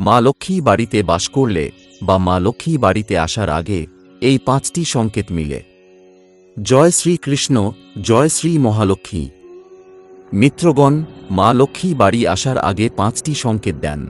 মা লক্ষ্মী বাড়িতে বাস করলে বা মা লক্ষ্মী বাড়িতে আসার আগে এই পাঁচটি সংকেত মিলে। জয় শ্রীকৃষ্ণ, জয় শ্রী মহালক্ষ্মী। মিত্রগণ, মা লক্ষ্মী বাড়ি আসার আগে পাঁচটি সংকেত দেন।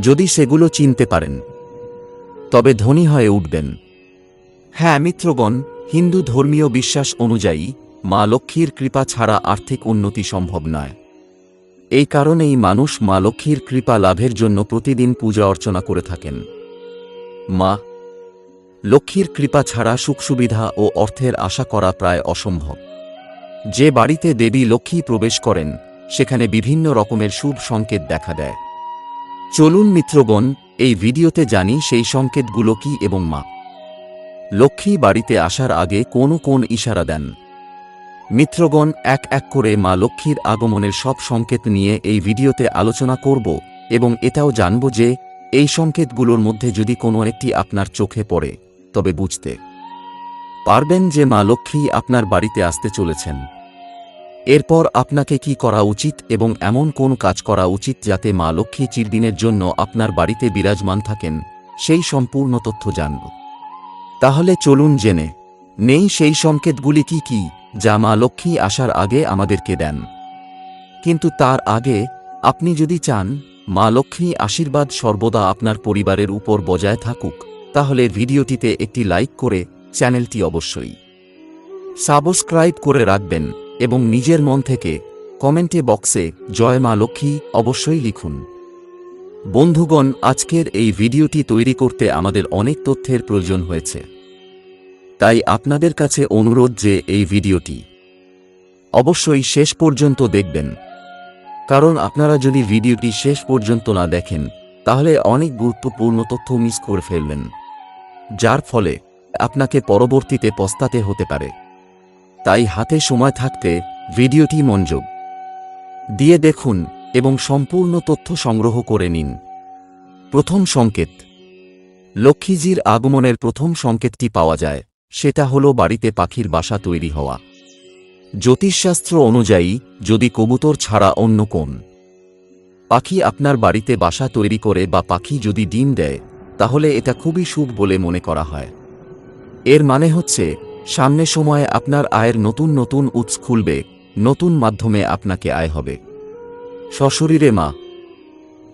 যদি সেগুলো চিনতে পারেন, তবে ধনী হয়ে উঠবেন। হ্যাঁ মিত্রগণ, হিন্দু ধর্মীয় বিশ্বাস অনুযায়ী মা লক্ষ্মীর কৃপা ছাড়া আর্থিক উন্নতি সম্ভব নয়। এই কারণেই মানুষ মা লক্ষ্মীর কৃপা লাভের জন্য প্রতিদিন পূজা অর্চনা করে থাকেন। মা, লক্ষ্মীর কৃপা ছাড়া সুখ সুবিধা ও অর্থের আশা করা প্রায় অসম্ভব। যে বাড়িতে দেবী লক্ষ্মী প্রবেশ করেন, সেখানে বিভিন্ন রকমের শুভ সংকেত দেখা দেয়। চলুন মিত্রগণ, এই ভিডিওতে জানি সেই সংকেতগুলো কি এবং মা। লক্ষ্মী বাড়িতে আসার আগে কোন কোন ইশারা দেন। মিত্রগণ এক এক করে মা লক্ষ্মীর আগমনের সব সংকেত নিয়ে এই ভিডিওতে আলোচনা করব এবং এটাও জানব যে এই সংকেতগুলোর মধ্যে যদি কোনো একটি আপনার চোখে পড়ে, তবে বুঝতে পারবেন যে মা লক্ষ্মী আপনার বাড়িতে আসতে চলেছেন। এরপর আপনাকে কি করা উচিত এবং এমন কোন কাজ করা উচিত যাতে মা লক্ষ্মী চিরদিনের জন্য আপনার বাড়িতে বিরাজমান থাকেন, সেই সম্পূর্ণ তথ্য জানব। তাহলে চলুন জেনে নেই সেই সংকেতগুলি কি কি, যা মা লক্ষ্মী আসার আগে আমাদেরকে দেন। কিন্তু তার আগে, আপনি যদি চান, মা লক্ষ্মী আশীর্বাদ সর্বদা আপনার পরিবারের উপর বজায় থাকুক, তাহলে ভিডিওটিতে একটি লাইক করে চ্যানেলটি অবশ্যই সাবস্ক্রাইব করে রাখবেন এবং নিজের মন থেকে কমেন্টে বক্সে জয় মা লক্ষ্মী অবশ্যই লিখুন। বন্ধুগণ, আজকের এই ভিডিওটি তৈরি করতে আমাদের অনেক তথ্যের প্রয়োজন হয়েছে। তাই আপনাদের কাছে অনুরোধ যে এই ভিডিওটি অবশ্যই শেষ পর্যন্ত দেখবেন। কারণ আপনারা যদি ভিডিওটি শেষ পর্যন্ত না দেখেন, তাহলে অনেক গুরুত্বপূর্ণ তথ্য মিস করে ফেলবেন। যার ফলে আপনাকে পরবর্তীতে পস্তাতে হতে পারে। তাই হাতে সময় থাকতে ভিডিওটি মনোযোগ দিয়ে দেখুন এবং সম্পূর্ণ তথ্য সংগ্রহ করে নিন। প্রথম সংকেত। লক্ষ্মীজির আগমনের প্রথম সংকেতটি পাওয়া যায়। সেটা হল বাড়িতে পাখির বাসা তৈরি হওয়া। জ্যোতিষশাস্ত্র অনুযায়ী, যদি কবুতর ছাড়া অন্য কোন পাখি আপনার বাড়িতে বাসা তৈরি করে বা পাখি যদি ডিম দেয়, তাহলে এটা খুবই শুভ বলে মনে করা হয়। এর মানে হচ্ছে, সামনে সময়ে আপনার আয়ের নতুন নতুন উৎস খুলবে, নতুন মাধ্যমে আপনাকে আয় হবে। সশরীরে মা,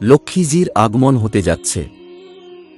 লক্ষ্মীজির আগমন হতে যাচ্ছে।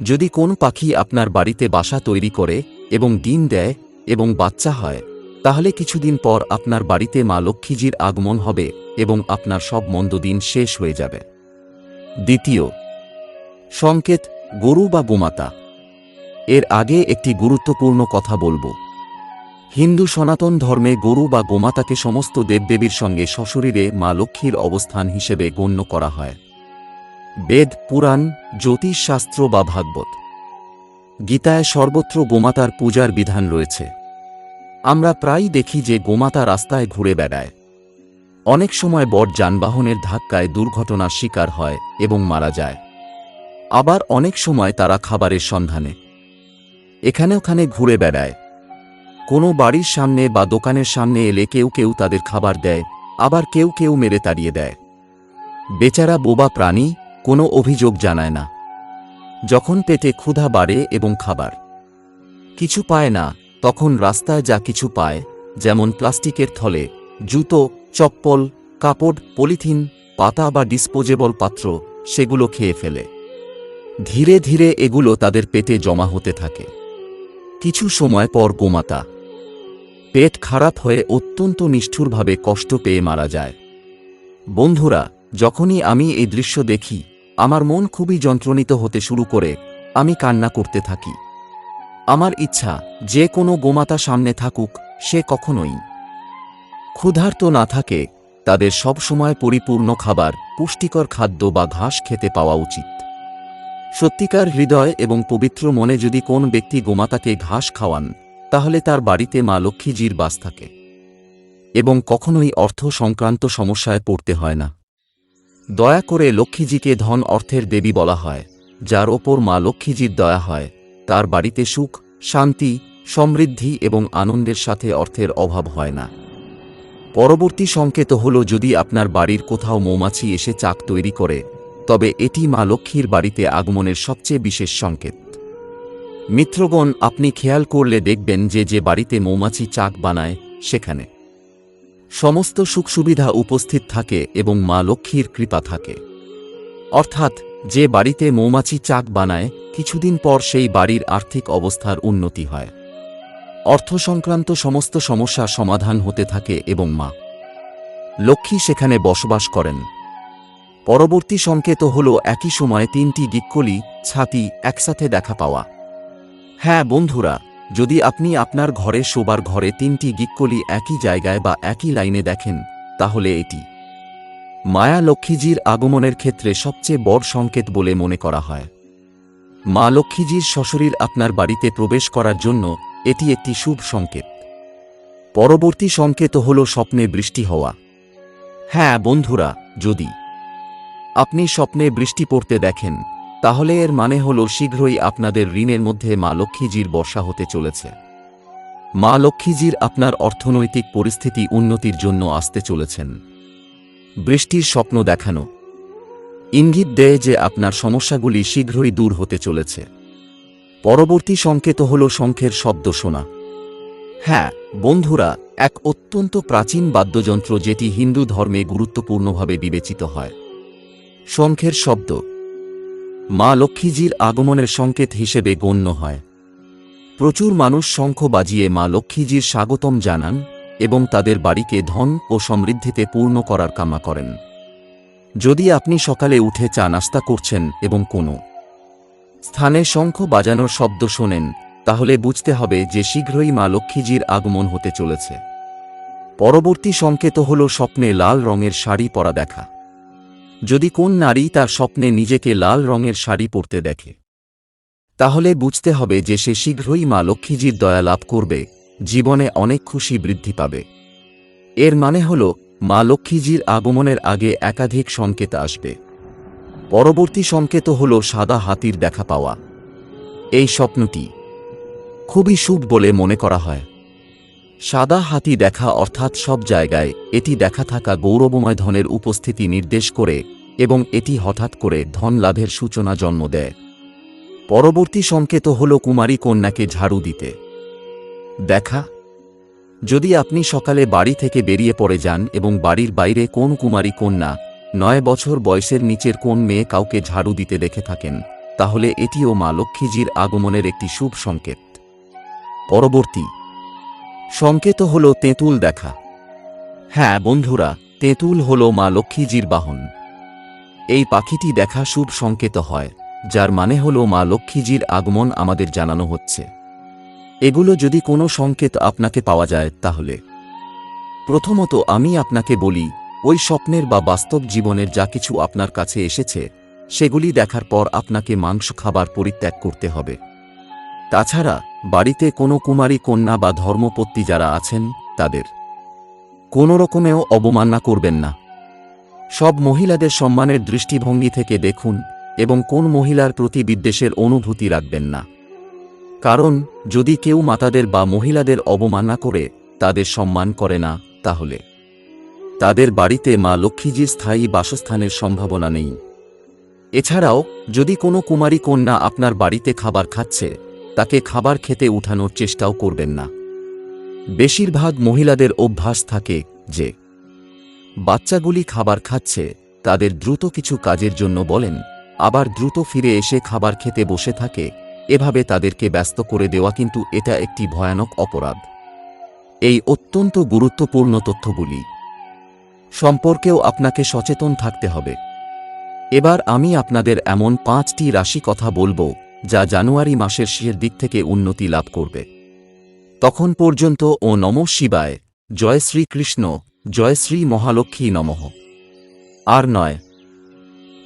যদি কোন পাখি আপনার বাড়িতে বাসা তৈরি করে এবং ডিম দেয় এবং বাচ্চা হয়, তাহলে কিছুদিন পর আপনার বাড়িতে মা লক্ষ্মীজির আগমন হবে এবং আপনার সব মন্দ দিন শেষ হয়ে যাবে। দ্বিতীয়, সংকেত, গরু বা গোমাতা। এর আগে একটি গুরুত্বপূর্ণ কথা বলব। হিন্দু সনাতন ধর্মে গরু বা গোমাতাকে সমস্ত দেবদেবীর সঙ্গে সশরীরে মা লক্ষ্মীর অবস্থান হিসেবে গণ্য করা হয়। বেদ, পুরাণ, জ্যোতিষশাস্ত্র বা ভাগবত। গীতায় সর্বত্র গোমাতার পূজার বিধান রয়েছে। আমরা প্রায়ই দেখি যে গোমাতা রাস্তায় ঘুরে বেড়ায়। অনেক সময় বড় যানবাহনের ধাক্কায় দুর্ঘটনার শিকার হয় এবং মারা যায়। আবার অনেক সময় তারা খাবারের সন্ধানে এখানে ওখানে ঘুরে বেড়ায়। কোনো বাড়ির সামনে বা দোকানের সামনে এলে কেউ কেউ তাদের খাবার দেয়, আবার কেউ কেউ মেরে তাড়িয়ে দেয়। বেচারা বোবা প্রাণী কোনো অভিযোগ জানায় না। যখন পেটে ক্ষুধা বাড়ে এবং খাবার। কিছু পায় না, তখন রাস্তায় যা কিছু পায়, যেমন প্লাস্টিকের থলে, জুতো, চপ্পল, কাপড়, পলিথিন, পাতা বা ডিসপোজেবল পাত্র, সেগুলো খেয়ে ফেলে। ধীরে ধীরে এগুলো তাদের পেটে জমা হতে থাকে। কিছু সময় পর গোমাতা। পেট খারাপ হয়ে অত্যন্ত নিষ্ঠুরভাবে কষ্ট পেয়ে মারা যায়। বন্ধুরা, যখনই আমি এই দৃশ্য দেখি আমার মন খুবই যন্ত্রণিত হতে শুরু করে, আমি কান্না করতে থাকি। আমার ইচ্ছা, যে কোনো গোমাতা সামনে থাকুক, সে কখনোই। ক্ষুধার্ত না থাকে, তাদের সবসময় পরিপূর্ণ খাবার, পুষ্টিকর খাদ্য বা ঘাস খেতে পাওয়া উচিত। সত্যিকার হৃদয় এবং পবিত্র মনে যদি কোন ব্যক্তি গোমাতাকে ঘাস খাওয়ান, তাহলে তার বাড়িতে মা লক্ষ্মীজির বাস থাকে। এবং কখনোই অর্থ সংক্রান্ত সমস্যায় পড়তে হয় না। দয়া করে লক্ষ্মীজিকে ধন অর্থের দেবী বলা হয়, যার ওপর মা লক্ষ্মীজির দয়া হয়। তার বাড়িতে সুখ, শান্তি, সমৃদ্ধি এবং আনন্দের সাথে অর্থের অভাব হয় না। পরবর্তী সংকেত হল যদি আপনার বাড়ির কোথাও মৌমাছি এসে চাক তৈরি করে, তবে এটি মা লক্ষ্মীর বাড়িতে আগমনের সবচেয়ে বিশেষ সংকেত। মিত্রগণ, আপনি খেয়াল করলে দেখবেন যে যে বাড়িতে মৌমাছি চাক বানায়, সেখানে সমস্ত সুখ সুবিধা উপস্থিত থাকে এবং মা লক্ষ্মীর কৃপা থাকে। অর্থাৎ, যে বাড়িতে মৌমাছি চাক বানায়, কিছুদিন পর সেই বাড়ির আর্থিক অবস্থার উন্নতি হয়। অর্থ সংক্রান্ত সমস্ত সমস্যা সমাধান হতে থাকে এবং মা লক্ষ্মী সেখানে বসবাস করেন। পরবর্তী সংকেত হল একই সময়ে তিনটি গিক্কলি, ছাতি একসাথে দেখা পাওয়া। হ্যাঁ বন্ধুরা যদি আপনি আপনার ঘরে শোবার ঘরে তিনটি গিক্কলি একই জায়গায় বা একই লাইনে দেখেন, তাহলে এটি মায়া লক্ষ্মীজির আগমনের ক্ষেত্রে সবচেয়ে বড় সংকেত বলে মনে করা হয়। মা লক্ষ্মীজির সশরীর আপনার বাড়িতে প্রবেশ করার জন্য এটি একটি শুভ সংকেত। পরবর্তী সংকেত হল স্বপ্নে বৃষ্টি হওয়া। হ্যাঁ বন্ধুরা, যদি আপনি স্বপ্নে বৃষ্টি পড়তে দেখেন তাহলে এর মানে হল শীঘ্রই আপনাদের ঋণের মধ্যে মা লক্ষ্মীজির বর্ষা হতে চলেছে। মা লক্ষ্মীজির আপনার অর্থনৈতিক পরিস্থিতি উন্নতির জন্য আসতে চলেছেন। বৃষ্টির স্বপ্ন দেখানো। ইঙ্গিত দেয় যে আপনার সমস্যাগুলি শীঘ্রই দূর হতে চলেছে। পরবর্তী সংকেত হল শঙ্খের শব্দ শোনা। হ্যাঁ বন্ধুরা, এক অত্যন্ত প্রাচীন বাদ্যযন্ত্র যেটি হিন্দু ধর্মে গুরুত্বপূর্ণভাবে বিবেচিত হয়। শঙ্খের শব্দ। মা লক্ষ্মীজির আগমনের সংকেত হিসেবে গণ্য হয়। প্রচুর মানুষ শঙ্খ বাজিয়ে মা লক্ষ্মীজির স্বাগতম জানান এবং তাদের বাড়িকে ধন ও সমৃদ্ধিতে পূর্ণ করার কামনা করেন। যদি আপনি সকালে উঠে চা নাস্তা করছেন এবং কোনো স্থানে শঙ্খ বাজানোর শব্দ শোনেন, তাহলে বুঝতে হবে যে শীঘ্রই মা লক্ষ্মীজির আগমন হতে চলেছে। পরবর্তী সংকেত হল স্বপ্নে লাল রঙের শাড়ি পরা দেখা। যদি কোন নারী তার স্বপ্নে নিজেকে লাল রঙের শাড়ি পরতে দেখে, তাহলে বুঝতে হবে যে সে শীঘ্রই মা লক্ষ্মীজির দয়া লাভ করবে, জীবনে অনেক খুশি বৃদ্ধি পাবে। এর মানে হল, মা লক্ষ্মীজির আগমনের আগে একাধিক সংকেত আসবে। পরবর্তী সংকেত হল সাদা হাতির দেখা পাওয়া। এই স্বপ্নটি খুবই শুভ বলে মনে করা হয়। সাদা হাতি দেখা অর্থাৎ সব জায়গায় এটি দেখা থাকা গৌরবময় ধনের উপস্থিতি নির্দেশ করে এবং এটি হঠাৎ করে ধন লাভের সূচনা জন্ম দেয়। পরবর্তী সংকেত হল কুমারী কন্যাকে ঝাড়ু দিতে। দেখা, যদি আপনি সকালে বাড়ি থেকে বেরিয়ে পড়ে যান এবং বাড়ির বাইরে কোন কুমারী কন্যা নয় বছর বয়সের নিচের কোন মেয়ে কাউকে ঝাড়ু দিতে দেখে থাকেন, তাহলে এটিও মা লক্ষ্মীজির আগমনের একটি শুভ সংকেত। পরবর্তী সংকেত হল তেঁতুল দেখা। হ্যাঁ বন্ধুরা, তেঁতুল হল মা লক্ষ্মীজির বাহন। এই পাখিটি দেখা শুভ সংকেত হয়, যার মানে হল মা লক্ষ্মীজির আগমন আমাদের জানানো হচ্ছে। এগুলো যদি কোনো সংকেত আপনাকে পাওয়া যায়, তাহলে। প্রথমত আমি আপনাকে বলি, ওই স্বপ্নের বা বাস্তব জীবনের যা কিছু আপনার কাছে এসেছে, সেগুলি দেখার পর আপনাকে মাংস খাবার পরিত্যাগ করতে হবে। তাছাড়া বাড়িতে কোনো কুমারী কন্যা বা ধর্মপত্নী যারা আছেন, তাদের কোনো রকমেও অবমাননা করবেন না। সব মহিলাদের সম্মানের দৃষ্টিভঙ্গি থেকে দেখুন এবং কোন মহিলার প্রতি বিদ্বেষের অনুভূতি রাখবেন না। কারণ, যদি কেউ মাতাদের বা মহিলাদের অবমাননা করে, তাদের সম্মান করে না, তাহলে তাদের বাড়িতে মা লক্ষ্মীজির স্থায়ী বাসস্থানের সম্ভাবনা নেই। এছাড়াও, যদি কোনো কুমারী কন্যা আপনার বাড়িতে খাবার খাচ্ছে তাকে খাবার খেতে উঠানোর চেষ্টাও করবেন না। বেশিরভাগ মহিলাদের অভ্যাস থাকে যে, বাচ্চাগুলি খাবার খাচ্ছে, তাদের দ্রুত কিছু কাজের জন্য বলেন, আবার দ্রুত ফিরে এসে খাবার খেতে বসে থাকে, এভাবে তাদেরকে ব্যস্ত করে দেওয়া কিন্তু এটা একটি ভয়ানক অপরাধ। এই অত্যন্ত গুরুত্বপূর্ণ তথ্যগুলি। সম্পর্কেও আপনাকে সচেতন থাকতে হবে। এবার আমি আপনাদের এমন পাঁচটি রাশি কথা বলব যা জানুয়ারি মাসের শেষের দিক থেকে উন্নতি লাভ করবে। তখন পর্যন্ত, ও নম শিবায়, জয় শ্রীকৃষ্ণ, জয় শ্রী মহালক্ষ্মী নমঃ। আর নয়,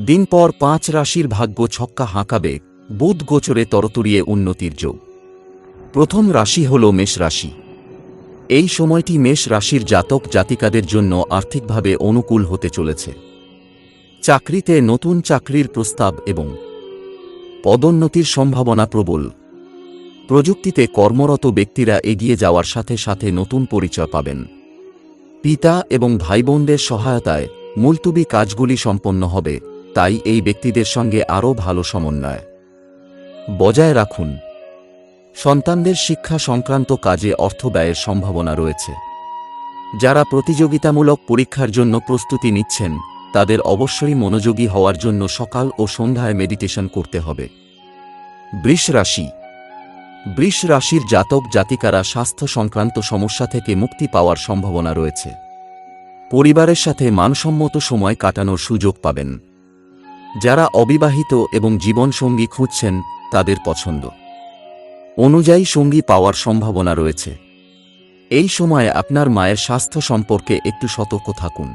দিন পর পাঁচ রাশির ভাগ্য ছক্কা হাঁকাবে, বুধ গোচরে তরতরিয়ে উন্নতির যোগ। প্রথম রাশি হল মেষ রাশি। এই সময়টি মেষ রাশির জাতক জাতিকাদের জন্য আর্থিকভাবে অনুকূল হতে চলেছে। চাকরিতে নতুন চাকরির প্রস্তাব এবং পদোন্নতির সম্ভাবনা প্রবল। প্রযুক্তিতে কর্মরত ব্যক্তিরা এগিয়ে যাওয়ার সাথে সাথে নতুন পরিচয় পাবেন। পিতা এবং ভাইবোনদের সহায়তায় মুলতুবি কাজগুলি সম্পন্ন হবে, তাই এই ব্যক্তিদের সঙ্গে আরও ভালো সমন্বয়। বজায় রাখুন, সন্তানদের শিক্ষা সংক্রান্ত কাজে অর্থ ব্যয়ের সম্ভাবনা রয়েছে। যারা প্রতিযোগিতামূলক পরীক্ষার জন্য প্রস্তুতি নিচ্ছেন তাদের অবশ্যই মনোযোগী হওয়ার জন্য সকাল ও সন্ধ্যায় মেডিটেশন করতে হবে। বৃষ রাশি। বৃষ রাশির জাতক জাতিকারা স্বাস্থ্য সংক্রান্ত সমস্যা থেকে মুক্তি পাওয়ার সম্ভাবনা রয়েছে। পরিবারের সাথে মানসম্মত সময় কাটানোর সুযোগ পাবেন। যারা অবিবাহিত এবং জীবনসঙ্গী খুঁজছেন, তাদের পছন্দ। অনুযায়ী সঙ্গী পাওয়ার সম্ভাবনা রয়েছে। এই সময়ে আপনার মায়ের স্বাস্থ্য সম্পর্কে একটু সতর্ক থাকুন।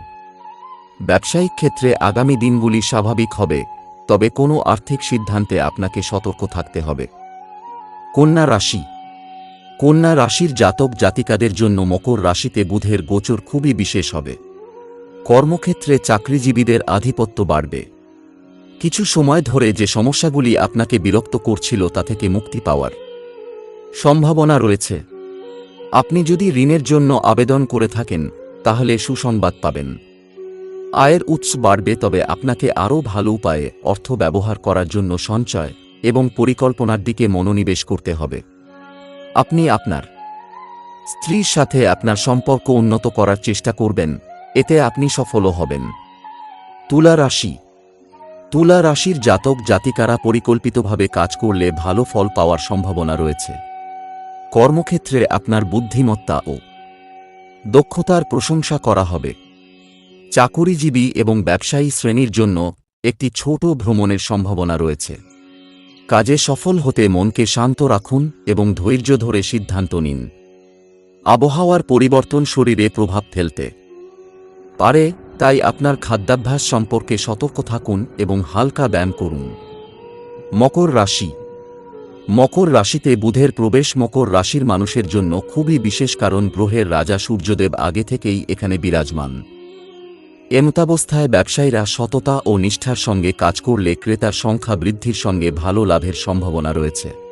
ব্যবসায়িক ক্ষেত্রে আগামী দিনগুলি স্বাভাবিক হবে, তবে কোনো আর্থিক সিদ্ধান্তে আপনাকে সতর্ক থাকতে হবে। কন্যা রাশি। কন্যা রাশির জাতক জাতিকাদের জন্য মকর রাশিতে বুধের গোচর খুবই বিশেষ হবে। কর্মক্ষেত্রে চাকরিজীবীদের আধিপত্য বাড়বে। কিছু সময় ধরে যে সমস্যাগুলি আপনাকে বিরক্ত করছিল তা থেকে মুক্তি পাওয়ার সম্ভাবনা রয়েছে। আপনি যদি ঋণের জন্য আবেদন করে থাকেন, তাহলে সুসংবাদ পাবেন। আয়ের উৎস বাড়বে তবে আপনাকে আরও ভালো উপায়ে অর্থ ব্যবহার করার জন্য সঞ্চয় এবং পরিকল্পনার দিকে মনোনিবেশ করতে হবে। আপনি আপনার স্ত্রীর সাথে আপনার সম্পর্ক উন্নত করার চেষ্টা করবেন, এতে আপনি সফলও হবেন। তুলা রাশি। তুলা রাশির জাতক জাতিকারা পরিকল্পিতভাবে কাজ করলে ভালো ফল পাওয়ার সম্ভাবনা রয়েছে। কর্মক্ষেত্রে আপনার বুদ্ধিমত্তা ও দক্ষতার প্রশংসা করা হবে। চাকুরিজীবী এবং ব্যবসায়ী শ্রেণির জন্য একটি ছোট ভ্রমণের সম্ভাবনা রয়েছে। কাজে সফল হতে মনকে শান্ত রাখুন এবং ধৈর্য ধরে সিদ্ধান্ত নিন। আবহাওয়ার পরিবর্তন শরীরে প্রভাব ফেলতে পারে, তাই আপনার খাদ্যাভ্যাস সম্পর্কে সতর্ক থাকুন এবং হালকা ব্যায়াম করুন। মকর রাশি। মকর রাশিতে বুধের প্রবেশ মকর রাশির মানুষের জন্য খুবই বিশেষ কারণ গ্রহের রাজা সূর্যদেব আগে থেকেই এখানে বিরাজমান। এমতাবস্থায় ব্যবসায়ীরা সততা ও নিষ্ঠার সঙ্গে কাজ করলে ক্রেতার সংখ্যা বৃদ্ধির সঙ্গে ভালো লাভের সম্ভাবনা রয়েছে।